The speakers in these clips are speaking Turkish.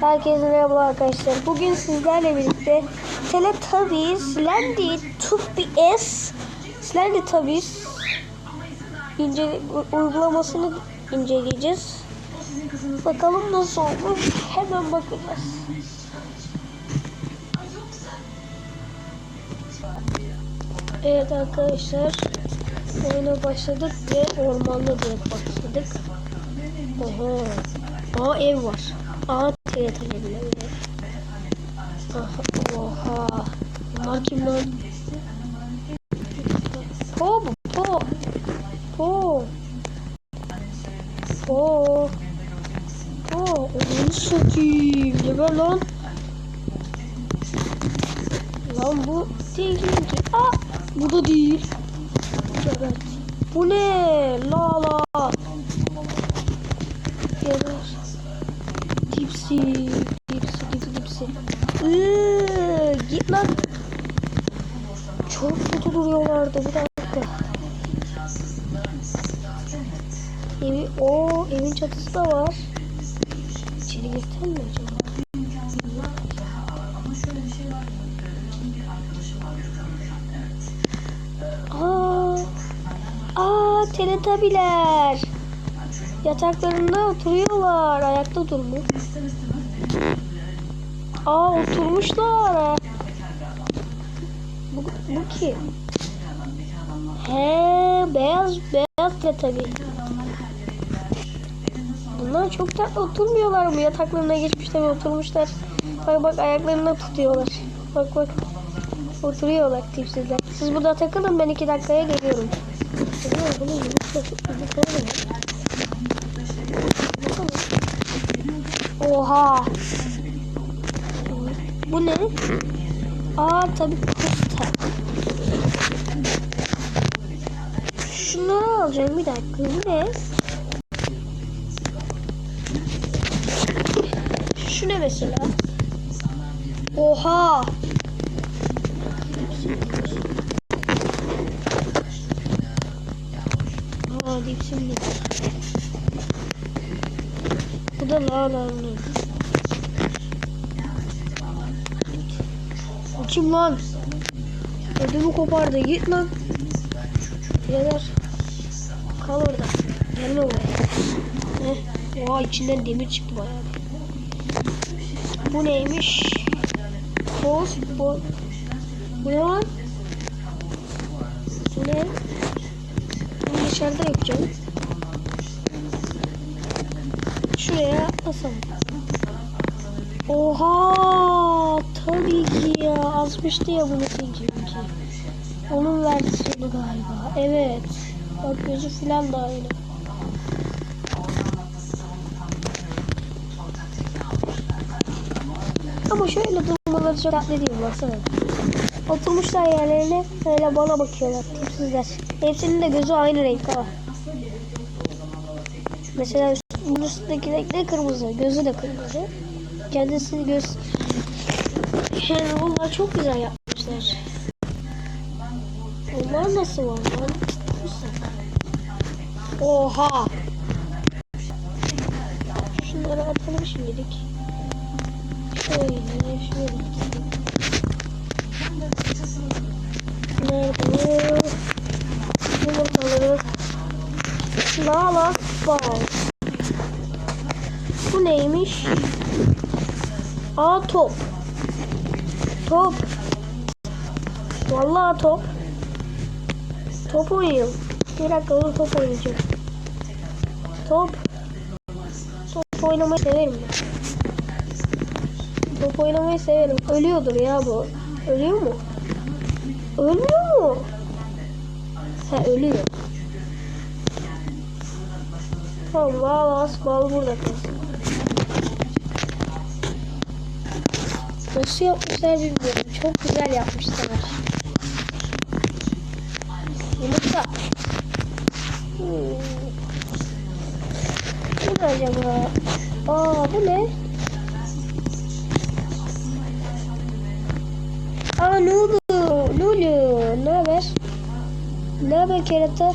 Herkese merhaba arkadaşlar. Bugün sizlerle birlikte Teletubbies Slendy Tubbies Slendy Tubbies ince, uygulamasını inceleyeceğiz. Bakalım nasıl olmuş. Hemen bakacağız. Evet arkadaşlar. Oyuna başladık ve ormanlı diye başladık. Oha. Aa ev var. Aa TRT bile. Aha, oha. Bunlar kim lan? Po bu po. Po. Po. Po. Onu satayım. Geber lan. Lan bu değil ki. Aa bu da değil. Evet. Bu ne? La la. Geber. Dipsi. Dipsi dipsi dipsi. Iıı, git lan. Çok kötü duruyorlardı bir dakika. Evi, o evin çatısı da var. İçeri girsem mi acaba? Aa, aa teletabiler. Yataklarında oturuyorlar. Ayakta durmuş. Aa oturmuşlar. Bu, bu kim? He beyaz beyaz teletabi. Bunlar çok tatlı oturmuyorlar mı? Yataklarına geçmişler oturmuşlar. Bak bak ayaklarını tutuyorlar. Bak bak. Oturuyorlar tipsizler. Siz burada takılın ben iki dakikaya geliyorum. Acaba Oha. Bu ne? Aa tabii posta. Şunu alacağım bir dakika. Bu ne? Şu ne mesela? Oha. Aa dipsim de. Bu da lağlarlı. Bu kim lan? Ödümü kopardı. Git lan. Birader. Kal orada. Gelme buraya. Heh. Oha içinden demir çıktı bayağı. Bu neymiş? Boz. Bu. Bu ne lan? Bu ne? Bunu dışarıda yapacağım. Şuraya asalım. Oha! Ki ya. Bunu çünkü. Onun versiyonu galiba. Evet. Bak gözü falan da aynı. Ama şöyle durmaları çok tatlı değil baksana. Oturmuşlar yerlerine öyle bana bakıyorlar tipsizler. Hepsinin de gözü aynı renk ha. Mesela bunun üstündeki renk de kırmızı. Gözü de kırmızı. Kendisi göz... Yani onlar çok güzel yapmışlar. Onlar nasıl var lan? Oha! Şunları atalım şimdilik. Şöyle, şöyle. Nerede? Yumurtaları. Lala bal. Bu neymiş? Aa top. Top. Vallahi top. Top oynuyorum. Bir dakika dur top oynayacağım. Top. Top oynamayı severim. Top oynamayı severim. Ölüyordur ya bu. Ölüyor mu? Ölmüyor mu? Ha ölüyor. Tamam bal as bal burada kalsın. Nasıl yapmışlar bilmiyorum. Çok güzel yapmışlar. Yumurta. Hmm. Bu ne acaba? Aa bu ne? Aa Lulu. Lulu. Ne haber? Ne haber kerata?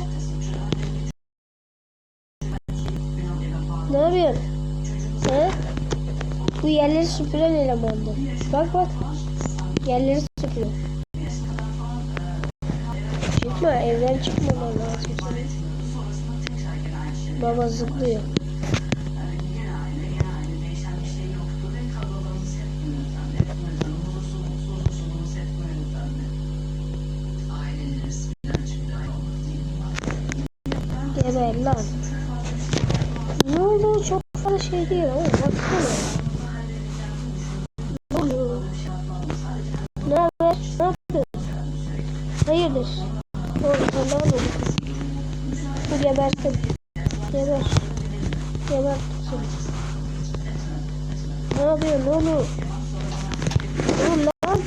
Bu yerleri süpüren elemandı. Bak bak. Yerleri süpürüyor. Çıkma evden çıkmaman lazım. Baba zıplıyor. Geber lan. Bu gebersin. Geber. Geber. Ne yapıyorsun oğlum? Oğlum lan.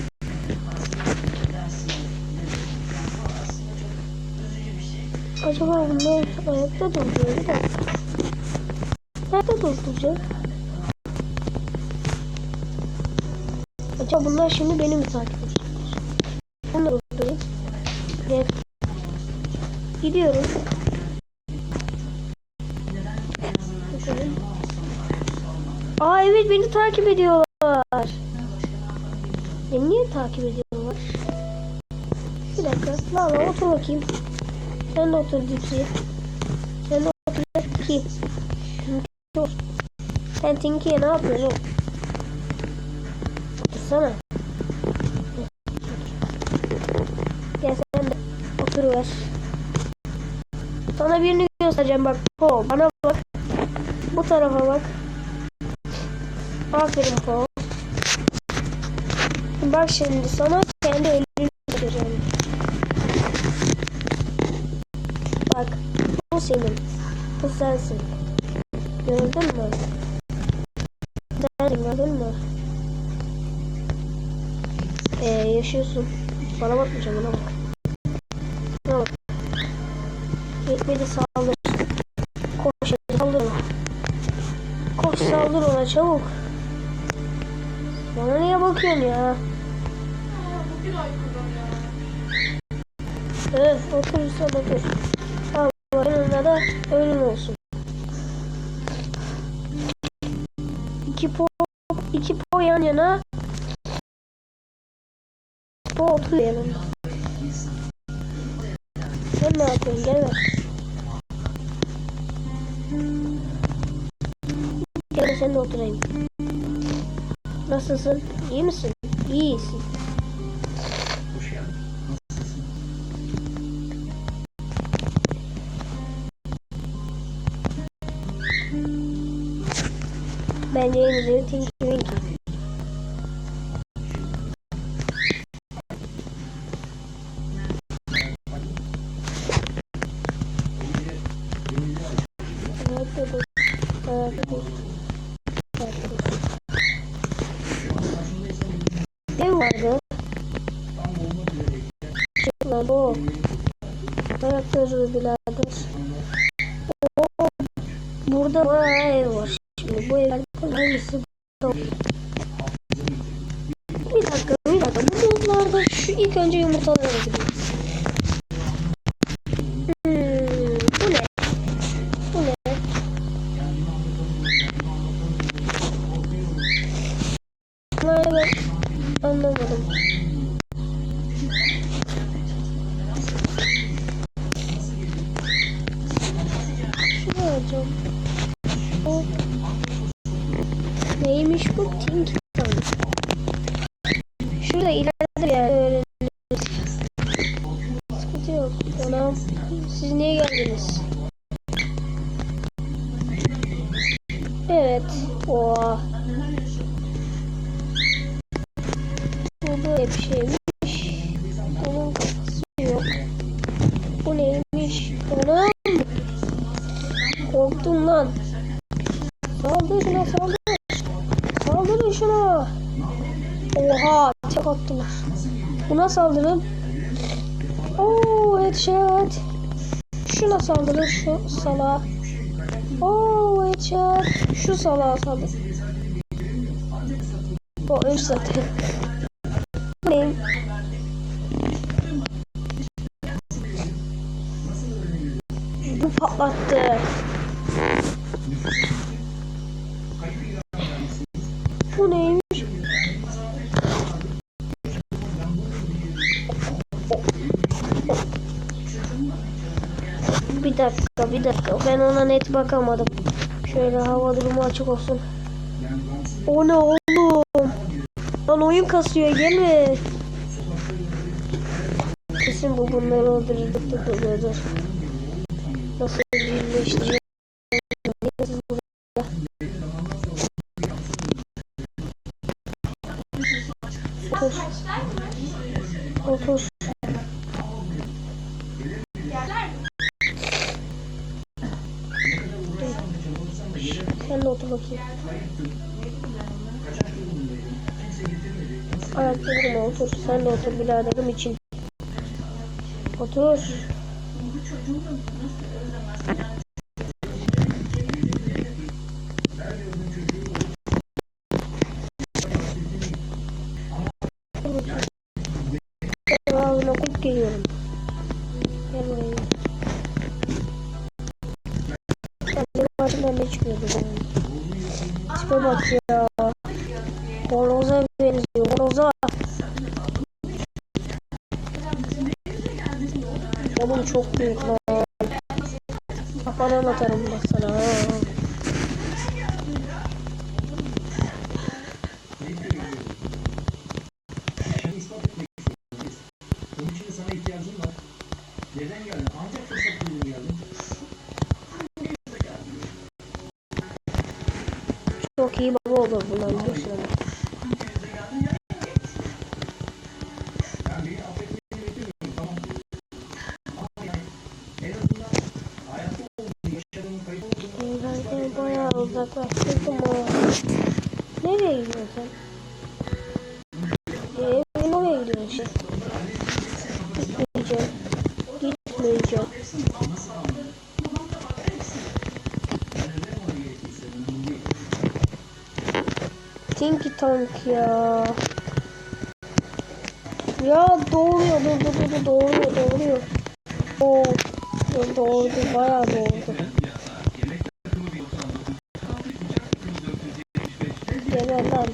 Acaba bunlar ayakta duruyor dakika. Nerede durduracak? Acaba bunlar şimdi beni mi takip edecekler? Bunları durdurayım. Gel. Gidiyorum. Beni takip ediyorlar. Beni niye takip ediyorlar? Bir dakika. Lala otur bakayım. Sen de otur Dipsy. Sen de otur. Dur. Sen Tinky'ye ne yapıyorsun oğlum? Otursana. Gel sen de oturuver. Sana birini göstereceğim bak. Po bana bak. Bu tarafa bak. Aferin Po. Bak şimdi sana kendi elini göstereceğim. Bak bu senin. Bu sensin. Gördün mü? Sensin gördün mü? Ee, yaşıyorsun. Bana bakmayacağım bana bak. Bana bak. Yetmedi saldır. Koş saldır ona. Koş saldır ona çabuk. Niye bakıyorsun ya? Evet otur sen otur. Tamam önünde de ölüm olsun. İki po iki po yan yana po oturuyor yanında. Sen ne yapıyorsun gel ver. Gel sen de oturayım. Nasılsın? İyi misin? İyisin. Bence en güzeli Tinky Winky. Ayakta vardı. Lan o. Ayakta dur birader. Oo, Burada bayağı ev var. Şimdi bu evlerden hangisi bu? Bir dakika, bir dakika. Bu yollarda şu ilk önce yumurtalara gidiyor. Ben anlamadım. Bir şeymiş. Bunun kafası yok. Bu neymiş? Anam. Korktum lan. Saldır şuna saldır. Saldırın şuna. Oha tek attılar. Buna saldırın. Oo headshot. Şuna saldırın şu sala. Oo headshot. Şu salağa saldır. O öl zaten. Patlattı. Bu neymiş? Bir dakika, bir dakika. Ben ona net bakamadım. Şöyle hava durumu açık olsun. O ne oğlum? Lan oyun kasıyor gelme. Kesin bu bunları öldürür. Dur, dur. Nasıl Nasıl? Otur. Otur. Sen de otur bakayım. Ayakta otur. Sen de otur biraderim için. Otur. Ben Ağzımdan ne çıkıyordu benim? Tipe bak ya. Horoza benziyor. Horoza. Oğlum çok büyük lan. Kafadan atarım bak sana. Yaşadığını, kayıp olduğunu Ben bayağı uzaklaştırdım o. Nereye gidiyorsun sen? Ee, nereye gidiyorsun şey? Gitmeyeceğim. Gitmeyeceğim. Tinky Tank ya. Ya doğruyor, dur dur dur, doğruyor, doğruyor. Oo, dur, doğurdu, bayağı doğurdu. Geber lan.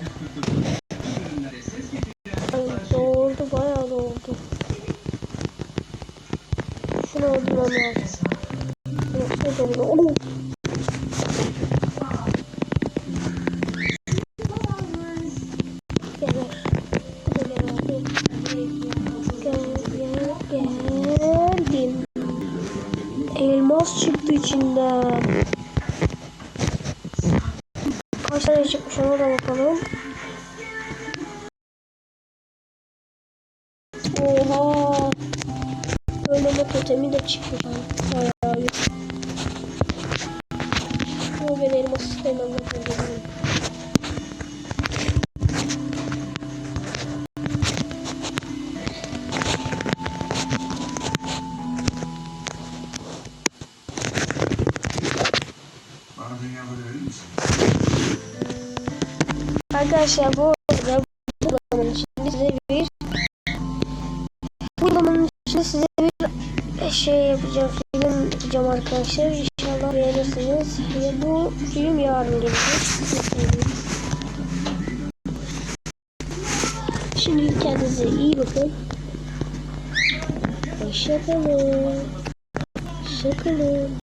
Doğurdu, bayağı doğurdu. Şunu öldürmem lazım. Yoksa doğurdu. Ona da bakalım. Oha. Ölmeme totemi de çıkmış. Bayağı iyi. Ama ben elmas istemem. Arkadaşlar bu arada bu uygulamanın içinde size bir bu uygulamanın içinde size bir şey yapacağım film yapacağım arkadaşlar. İnşallah beğenirsiniz. Ve bu film yarın gelecek. Şimdi kendinize iyi bakın. Hoşçakalın. Hoşçakalın